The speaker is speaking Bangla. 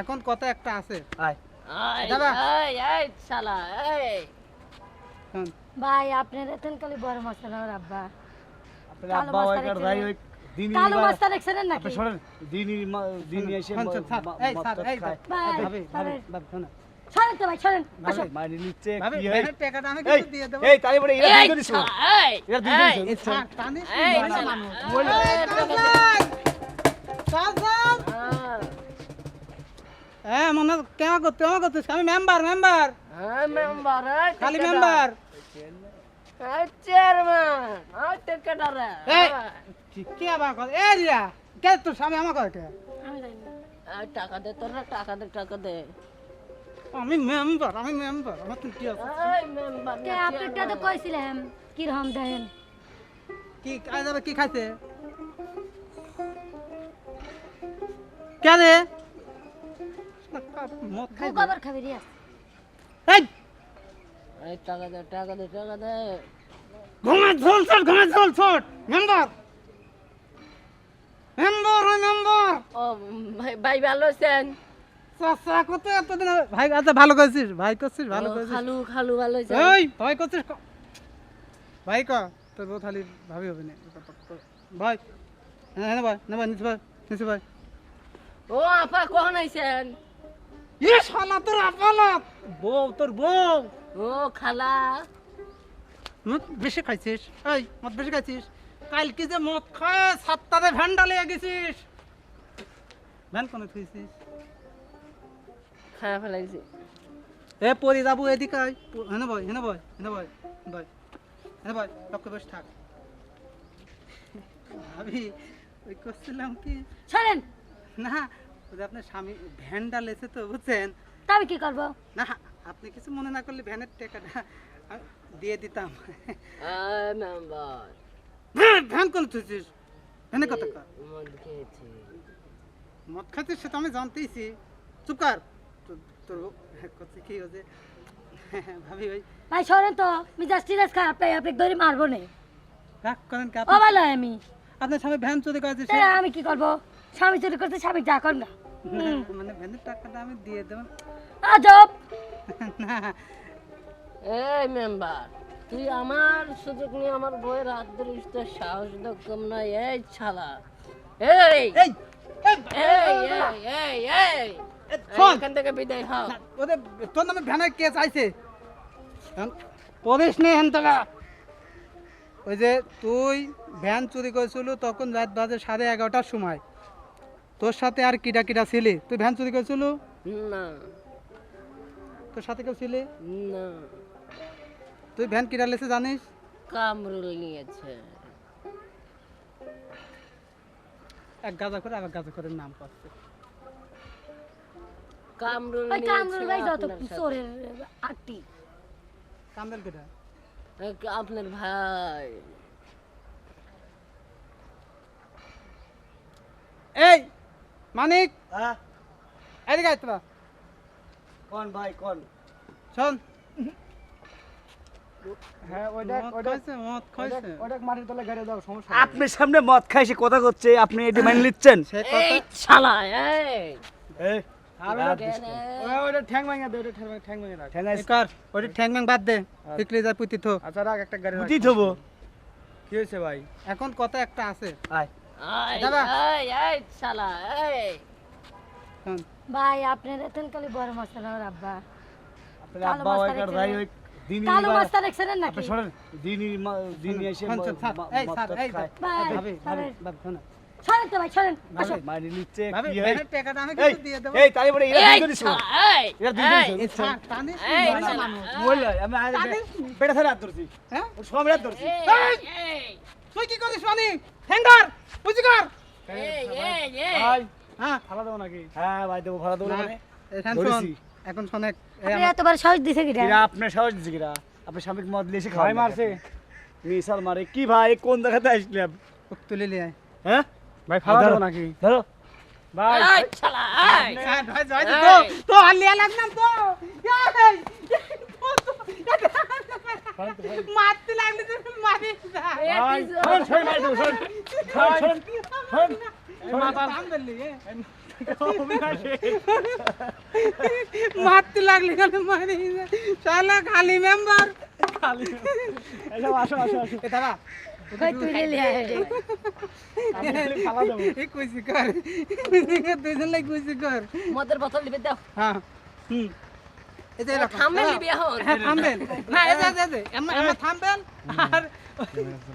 এখন কত একটা আছে। এই। এই, এই, এই। ভাই আপনার এতেন কালি বড় মাস্টার আমার আব্বা। আব্বা ওইকার ভাই ওই দিনই কালো মাস্টার দেখছেন নাকি? শোনেন দিনই দিনই এসে শোন, স্যার, এই, স্যার, এই। ভাই ভাবি শোনো সরেন তো ভাই সরেন আসো। নিচ্ছে ভাবি কি হয়? টাকাটা আমি এই, কিছু দিয়ে দেবো। এই তাই বলে এরা দিছো। শালা, এই, এরা এই, দিছো, এই ছাড়, টানিস এই, বলে-। কাজল! হ্যাঁ, মনে কেমন করতে কেমন করতেছ আমি মেম্বার মেম্বার হ্যাঁ, এই, খালি মেম্বার টিকেটার, এই। হ্যাঁ। কি আবার কথা এ রিয়া কে তোর স্বামী আমার কথা কে আমি জানি না। টাকা দে তোরা টাকা দে টাকা দে। আমি মেম্বার আমি মেম্বার আমার তো কি আছে? কে আপনারটা তো কইছিলাম কি রকম দেন কি কাজ যাবে কি খাইছে? কে রে মদ তুই খাইছে কবার খাবি রিয়া এই এই, টাকা দে টাকা দে টাকা দে। ঘুমে ঝোল ছোট ঘুমে ঝোল ছোট। মেম্বার মেম্বার মেম্বার ও ভাই ভাই ভালো আছেন? চাচা কত এতদিন ভাই আচ্ছা ভালো করছিস ভাই করছিস ভালো করছিস। খালু খালু ভালো আছেন ভাই করছিস ক- ভাই ক তোর বউ খালি ভাবি হবে না। ভাই হ্যাঁ হ্যাঁ ভাই না ভাই নিচে ভাই নিচে ভাই। ও আপা কখন আইছেন? শালা তোর আপালত বউ তোর বউ। ও খালা। মদ বেশি খাইছিস? এই মদ বেশি খাইছিস? কালকে যে মদ খায় সাতটাতে ভ্যান্ডা লিয়ে গেছিস। ভ্যান কোনে থুইছিস? খাওয়া ফেলাইছি এ পরি যাব এদিকে আয়। প- হেনে বয় হেনে বয় হেনে বয় বয় হেনে বয় লক্ষ্য বেশ থাক। ভাবি ওই করছিলাম কি? সরেন। না ওই যে আপনার স্বামী ভ্যানটা লেছে তো বুঝছেন? তা আমি কি করব? না আপনি কিছু মনে না করলে ভ্যানের টাকাটা দিয়ে দিতাম। আয় মেম্বার ভ্যান কোন থুইছিস ভ্যানে কত কর মদ খেয়েছি। মদ খাচ্ছিস সেটা আমি জানতেইছি। চুপ কর। তোর- তোর করছে কি হচ্ছে ভাবি ওই ভাই সরেন তো। মিজাজ টিজাজ খারাপ তাই আপনি ধরে মারবো না। রাগ করেন কি ও আপনি ভালো আমি। আপনার স্বামী ভ্যান চুরি করেছে তা আমি কি করব? স্বামী চুরি করতে স্বামী যা কর না। মানে ভ্যানের টাকাটা আমি দিয়ে দেবো। আজব! না। এই মেম্বার তুই আমার সুযোগ নিয়ে আমার বইয়ের হাত ধরিস তোর সাহস তো কম নয়। এই ছালা। এই! এই এই, এই এই। এখান থেকে বিদায় হও। ওদের তোর নামে ভ্যানের কেস আইছে। পড়িস নেই হেন টাকা ওই যে তুই ভ্যান চুরি করেছিল তখন রাত বাজে সাড়ে এগারোটার সময়। তোর সাথে আর কিডা কিডা ছিলি? তুই ভ্যান চুরি করেছিল? না। তোর সাথে কেউ ছিলি? না। তুই ভ্যান কিডা লেছে জানিস? কামরুল নিয়েছে। এক গাজা করে আবার গাজা করে নাম পাচ্ছে। কামরুল ওই কামরুল ভাই যত চোরের কান্দেল কিডা এক আপনার ভাই। এই মানিক! হ্যাঁ? এদিকে আয় তোরা। কোন ভাই কোন? শোন। হ্যাঁ আপনার সামনে মদ খাইছে কথা করছে আপনি এটি মেনে নিচ্ছেন? সে এই কথা আচ্ছা। ভাই? এখন কত একটা আছে। ভাই আপনার এতেন বড় আব্বা। কালো দিনই কালো দেখছেন নাকি? আপনি দিনই দিনই এসে স্যার, এই স্যার। ভাই সরেন তো ভাই সরেন আসো মাইনে নিচ্ছে কি হয়? টাকাটা আমি দিয়ে দেবো। এই তাই বলে এরা এই দুজন দিছো। এই এরা দুজন এই, দিছো, এই বুঝছ? ছাড়, টানিস নি, এই, মরে ছাড়। মানুষ। বলল, আমি আজ পেটে ধরে ধরছি। হ্যাঁ? সব হাত ধরছি। এই, তুই কি করিস মানি? হ্যাঙ্গার বুঝি কর? এই, এই, এই। ভাই হ্যাঁ? ফালা দেবো নাকি? হ্যাঁ ভাই দেবো ভাড়া দেবো মানে। এখন শোন এখন শোন এক আপনি আমার- এতবার সাহস দিছে কিরা? আপনার সাহস দিচ্ছে কিরা? আপনার স্বামীকে মদ লিয়েছে ভাই মারছে। মিশাল মারে কি ভাই কোন জায়গাতে আসলাম ওক তুলে নিয়ে আয় হ্যাঁ? ভাই ফালা দেবো নাকি ধরো ভাই এই, ছালা এই। হ্যাঁ, ভাই, তো। তো, তো, আর লিয়া লাগলাম তো। এই, মারতে লাগলে তো ভাই ভাই এ। মারতে লাগলে গেলে মারিস না শালা খালি মেম্বার এসব আসো আসো আসো এ দাঁড়া কই তুই রেলি আয় দেবো এই কইছি কর। দুইজন লাই কইছি কর। মদের বোতল দিবে দাও। হ্যাঁ। হুম। এই যে এরকম। এখন। হ্যাঁ থামবেন। না এই যে এই যে, এই যে এমন এমন থামবেন। আর